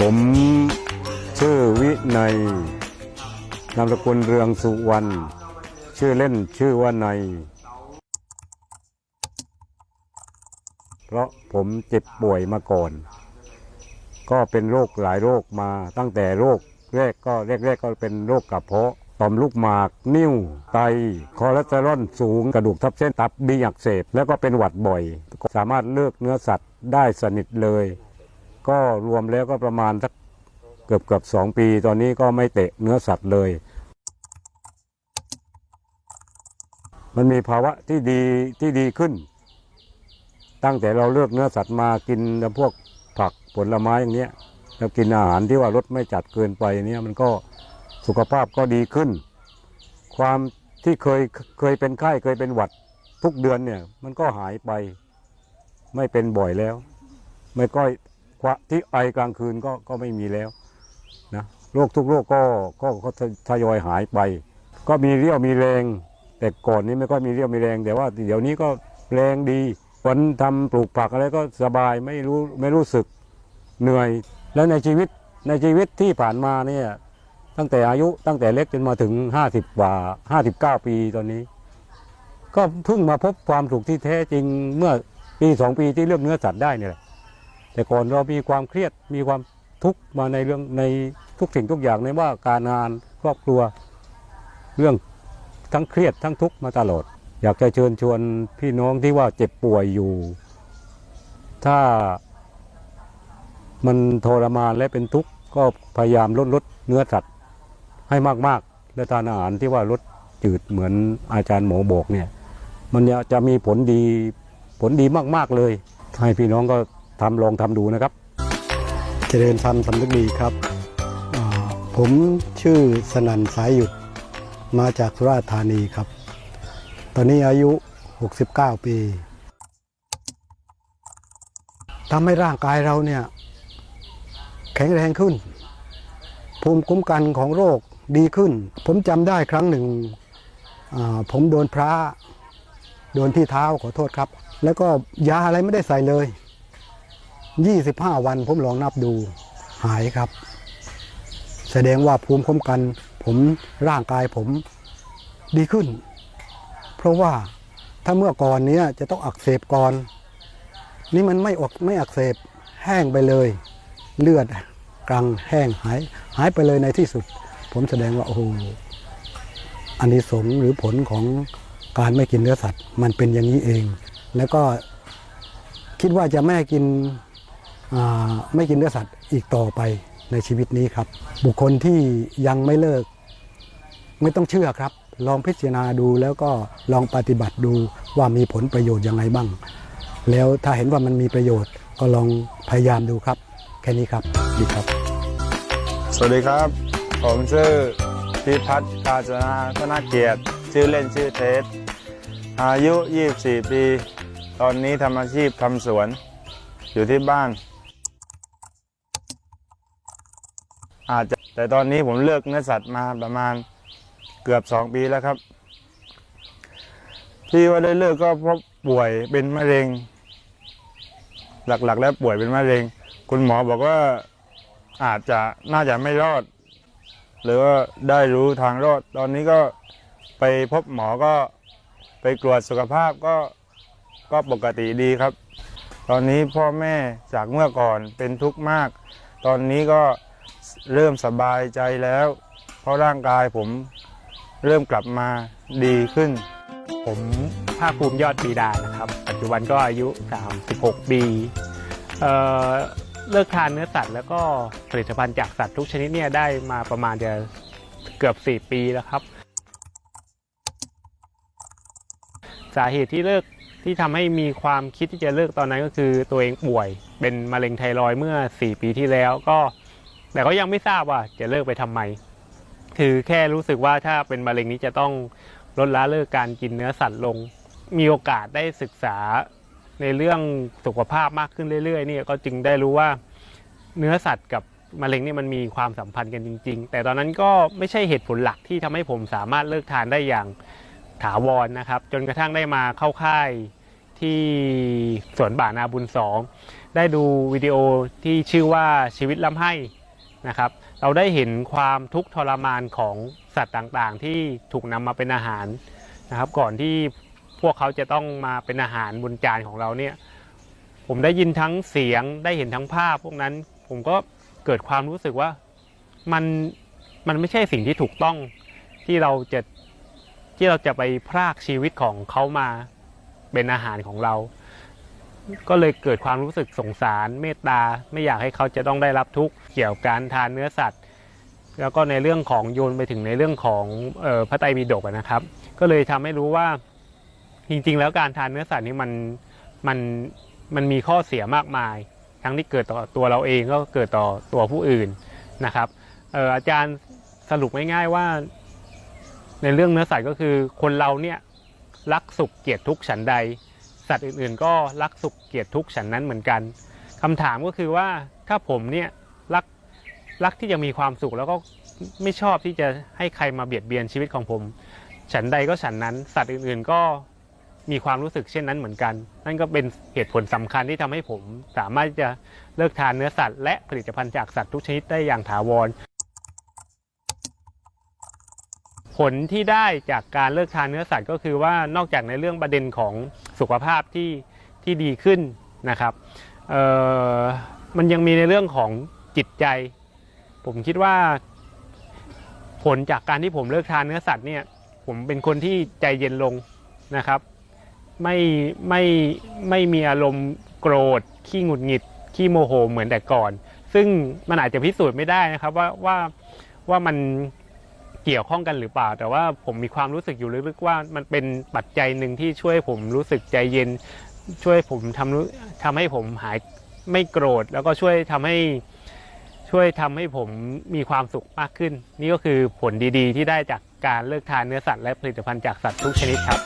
ผมชื่อวินัยนามสกุลเรืองสุวรรณชื่อเล่นชื่อว่านัยเพราะผมเจ็บป่วยมาก่อน ก็เป็นโรคหลายโรคมาตั้งแต่โรคแรกก็แรกๆก็เป็นโรคกระเพาะต่อมลูกหมาก นิ่ว ไต คอเลสเตอรอลสูง กระดูกทับเส้นตับบีอักเสบ แล้วก็เป็นหวัดบ่อย สามารถเลือกเนื้อสัตว์ได้สนิทเลย ก็รวมแล้วก็ประมาณสักเกือบเกือบสองปี ตอนนี้ก็ไม่เตะเนื้อสัตว์เลย มันมีภาวะที่ดีที่ดีขึ้น ตั้งแต่เราเลือกเนื้อสัตว์มากินพวกผักผลไม้อย่างเนี้ยแล้วกินอาหารที่ว่ารสไม่จัดเกินไปเนี่ยมันก็สุขภาพก็ดีขึ้น ความที่เคยเคยเป็นไข้เคยเป็นหวัดทุกเดือนเนี่ย มันก็หายไป ไม่เป็นบ่อยแล้ว ไม่ก้อย ที่ไอกลางคืนก็ก็ไม่มีแล้วนะโรคทุกโรคก็ก็ก็ทยอยหายไป ก็มีเรี่ยวมีแรง แต่ก่อนนี้ไม่ค่อยมีเรี่ยวมีแรง แต่ว่าเดี๋ยวนี้ก็แรงดีวันทำปลูกผักอะไรก็สบายไม่รู้ไม่รู้สึกเหนื่อย แล้วในชีวิตในชีวิตที่ผ่านมาเนี่ยตั้งแต่อายุตั้งแต่เล็กจนมาถึง 50กว่า 59 ปีตอนนี้ ก็เพิ่งมาพบความสุขที่แท้จริงเมื่อปีสองปีที่เลือกเนื้อสัตว์ได้เนี่ยแหละ แต่ก่อนเรามีความเครียดมีความทุกข์มาในเรื่องในทุกสิ่งทุกอย่างในว่าการงานครอบครัวเรื่องทั้งเครียดทั้งทุกข์มาตลอด อยากจะเชิญชวนพี่น้องที่ว่าเจ็บป่วยอยู่ ถ้ามันทรมานและเป็นทุกข์ก็พยายามลดลดเนื้อสัตว์ให้มากๆ และทานอาหารที่ว่าลดจืดเหมือนอาจารย์หมอบอกเนี่ย มันจะมีผลดีผลดีมากๆเลยให้พี่น้องก็ ทำลองทำดูนะครับ เจริญธรรมสำนึกดีครับ ผมชื่อสนันสายหยุดมาจากสุราษฎร์ธานีครับ ตอนนี้อายุ 69 ปีทำให้ร่างกายเราเนี่ยแข็งแรงขึ้น ภูมิคุ้มกันของโรคดีขึ้น ผมจำได้ครั้งหนึ่ง ผมโดนพระ โดนที่เท้าขอโทษครับ แล้วก็ยาอะไรไม่ได้ใส่เลย 25 วันผมลองนับดูหายครับ แสดงว่าภูมิคุ้มกัน ผมร่างกายผมดีขึ้น เพราะว่าถ้าเมื่อก่อนเนี้ยจะต้องอักเสบก่อน นี่มันไม่ออกไม่อักเสบแห้งไปเลย เลือดกลางแห้งหายหายไปเลยในที่สุด ผมแสดงว่าโอ้โหอันนี้สงหรือผลของการไม่กินเนื้อสัตว์ มันเป็นอย่างนี้เอง แล้วก็คิดว่าจะไม่กิน ไม่กินเนื้อสัตว์อีกต่อไปในชีวิตนี้ครับ บุคคลที่ยังไม่เลิก ไม่ต้องเชื่อครับ ลองพิจารณาดูแล้วก็ลองปฏิบัติดูว่ามีผลประโยชน์ยังไงบ้าง แล้วถ้าเห็นว่ามันมีประโยชน์ก็ลองพยายามดูครับ แค่นี้ครับดีครับ สวัสดีครับ ผมชื่อพิพัฒน์กาญจนาธนเกียรติ ชื่อเล่นชื่อเทสอายุ 24 ปี ตอนนี้ทำอาชีพทำสวน อยู่ที่บ้าน อาจจะแต่ตอนนี้ผมเลือกเนื้อสัตว์มาประมาณเกือบ2ปีแล้วครับ ที่ว่าได้เลิกก็เพราะป่วยเป็นมะเร็ง หลักๆ แล้วป่วยเป็นมะเร็ง คุณหมอบอกว่าอาจจะน่าจะไม่รอด หรือว่าได้รู้ทางรอด ตอนนี้ก็ไปพบหมอก็ไปตรวจสุขภาพก็ก็ปกติดีครับ ตอนนี้พ่อแม่จากเมื่อก่อนเป็นทุกข์มาก ตอนนี้ก็ เริ่มสบายใจแล้ว เพราะร่างกายผมเริ่มกลับมาดีขึ้น ผมภาคภูมิยอดปีดานะครับ ปัจจุบันก็อายุ 36 ปีเเลิกทานเนื้อสัตว์แล้วก็ผลิตภัณฑ์จากสัตว์ทุกชนิดเนี่ยได้มาประมาณจะเกือบ 4 ปีแล้วครับ สาเหตุที่เลิกที่ทำให้มีความคิดที่จะเลิกตอนนั้นก็คือตัวเองป่วย เป็นมะเร็งไทรอยเมื่อ 4 ปีที่แล้วก็ แต่ก็ยังไม่ทราบว่าจะเลิกไปทำไม คือแค่รู้สึกว่าถ้าเป็นมะเร็งนี้จะต้องลดละเลิกการกินเนื้อสัตว์ลง มีโอกาสได้ศึกษาในเรื่องสุขภาพมากขึ้นเรื่อยๆนี่ก็จึงได้รู้ว่าเนื้อสัตว์กับมะเร็งนี่มันมีความสัมพันธ์กันจริง ๆ แต่ตอนนั้นก็ไม่ใช่เหตุผลหลักที่ทำให้ผมสามารถเลิกทานได้อย่างถาวรนะครับ จนกระทั่งได้มาเข้าค่ายที่สวนบ่านาบุญสองได้ดูวิดีโอที่ชื่อว่าชีวิตล้ำให้ นะครับ เราได้เห็นความทุกข์ทรมานของสัตว์ต่างๆ ที่ถูกนำมาเป็นอาหารนะครับ ก่อนที่พวกเขาจะต้องมาเป็นอาหารบนจานของเราเนี่ย ผมได้ยินทั้งเสียงได้เห็นทั้งภาพ พวกนั้นผมก็เกิดความรู้สึกว่ามันมันไม่ใช่สิ่งที่ถูกต้องที่เราจะที่เราจะไปพรากชีวิตของเขามาเป็นอาหารของเรา ก็เลยเกิดความรู้สึกสงสารเมตตาไม่อยากให้เขาจะต้องได้รับทุกข์เกี่ยวกับการทานเนื้อสัตว์ แล้วก็ในเรื่องของโยนไปถึงในเรื่องของออพระไตรปิฎกนะครับ ก็เลยทำให้รู้ว่าจริงๆ แล้วการทานเนื้อสัตว์นี่มันมันมันมีข้อเสียมากมาย ทั้งที่เกิดต่อตัวเราเองก็เกิดต่อตัวผู้อื่นนะครับอออาจารย์สรุปง่ายๆว่า ในเรื่องเนื้อสัตว์ก็คือคนเราเนี่ยรักสุขเกลียดทุกข์ฉันใด สัตว์อื่นๆ ก็รักสุขเกลียดทุกข์ฉันนั้นเหมือนกันคำถามก็คือว่าถ้าผมเนี่ยรักรักที่จะมีความสุขแล้วก็ไม่ชอบที่จะให้ใครมาเบียดเบียนชีวิตของผม ฉันใดก็ฉันนั้น สัตว์อื่นๆก็มีความรู้สึกเช่นนั้นเหมือนกัน นั่นก็เป็นเหตุผลสำคัญที่ทำให้ผมสามารถจะเลิกทานเนื้อสัตว์และผลิตภัณฑ์จากสัตว์ทุกชนิดได้อย่างถาวร ผลที่ได้จากการเลิกทานเนื้อสัตว์ก็คือว่านอกจากในเรื่องประเด็นของ สุขภาพที่ที่ดีขึ้นนะครับเออมันยังมีในเรื่องของจิตใจ ผมคิดว่า ผลจากการที่ผมเลิกทานเนื้อสัตว์เนี่ย ผมเป็นคนที่ใจเย็นลงนะครับ ไม่ไม่ไม่มีอารมณ์โกรธ ขี้หงุดหงิด ขี้โมโหเหมือนแต่ก่อน ซึ่งมันอาจจะพิสูจน์ไม่ได้นะครับว่าว่าว่ามัน เกี่ยวข้องกันหรือเปล่า แต่ว่าผมมีความรู้สึกอยู่ลึกๆว่ามันเป็นปัจจัยหนึ่งที่ช่วยผมรู้สึกใจเย็น ช่วยผมทำรู้ทำให้ผมหายไม่โกรธ แล้วก็ช่วยทำให้ช่วยทำให้ผมมีความสุขมากขึ้น นี่ก็คือผลดีๆ ที่ได้จากการเลิกทานเนื้อสัตว์และผลิตภัณฑ์จากสัตว์ทุกชนิดครับ